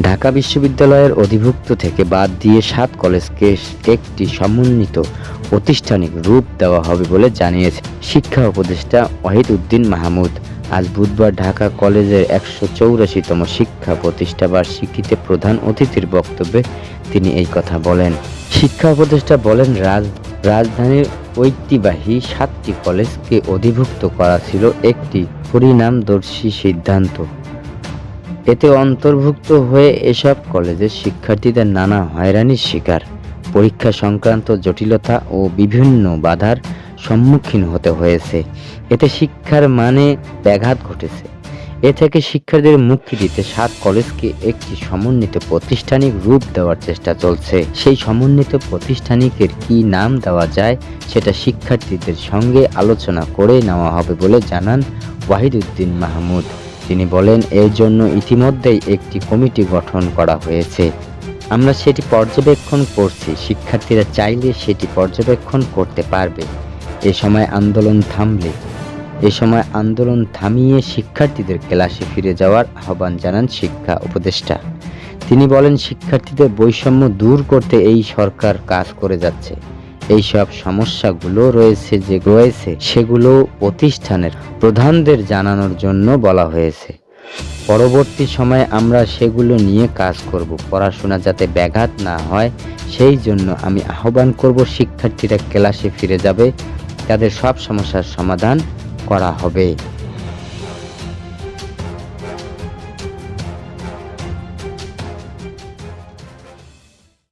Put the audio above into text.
ঢাকা বিশ্ববিদ্যালয়ের অধিভুক্ত থেকে বাদ দিয়ে সাত কলেজকে একটি সমন্বিত প্রতিষ্ঠানিক রূপ দেওয়া হবে বলে জানিয়েছে শিক্ষা উপদেষ্টা ওয়াহিদ উদ্দিন মাহমুদ। আজ বুধবার ঢাকা কলেজের একশো চৌরাশিতম শিক্ষা প্রতিষ্ঠা বার্ষিকীতে প্রধান অতিথির বক্তব্যে তিনি এই কথা বলেন। শিক্ষা উপদেষ্টা বলেন, রাজ, রাজধানীর ঐতিহ্যবাহী সাতটি কলেজকে অধিভুক্ত করা ছিল একটি পরিণামদর্শী সিদ্ধান্ত। এতে অন্তর্ভুক্ত হয়ে এসব কলেজের শিক্ষার্থীদের নানা হয়রানির শিকার, পরীক্ষা সংক্রান্ত জটিলতা ও বিভিন্ন বাধার সম্মুখীন হতে হয়েছে। এতে শিক্ষার মানে ব্যাঘাত ঘটেছে। এ থেকে শিক্ষার্থীদের মুক্তি দিতে সাত কলেজকে একটি সমন্বিত প্রতিষ্ঠানিক রূপ দেওয়ার চেষ্টা চলছে। সেই সমন্বিত প্রতিষ্ঠানিকের কি নাম দেওয়া যায়, সেটা শিক্ষার্থীদের সঙ্গে আলোচনা করে নেওয়া হবে বলে জানান ওয়াহিদুদ্দিন মাহমুদ। তিনি বলেন, এর জন্য ইতিমধ্যেই একটি কমিটি গঠন করা হয়েছে। আমরা সেটি পর্যবেক্ষণ করছি। শিক্ষার্থীরা চাইলে সেটি পর্যবেক্ষণ করতে পারবে। এ সময় আন্দোলন থামলে, এ সময় আন্দোলন থামিয়ে শিক্ষার্থীদের ক্লাসে ফিরে যাওয়ার আহ্বান জানান শিক্ষা উপদেষ্টা। তিনি বলেন, শিক্ষার্থীদের বৈষম্য দূর করতে এই সরকার কাজ করে যাচ্ছে। এই সব সমস্যাগুলো রয়েছে যে রয়েছে, সেগুলো প্রতিষ্ঠানের প্রধানদের জানানোর জন্য বলা হয়েছে। পরবর্তী সময়ে আমরা সেগুলো নিয়ে কাজ করব। পড়াশোনা যাতে ব্যাঘাত না হয়, সেই জন্য আমি আহ্বান করব, শিক্ষার্থীরা ক্লাসে ফিরে যাবে। তাদের সব সমস্যার সমাধান করা হবে।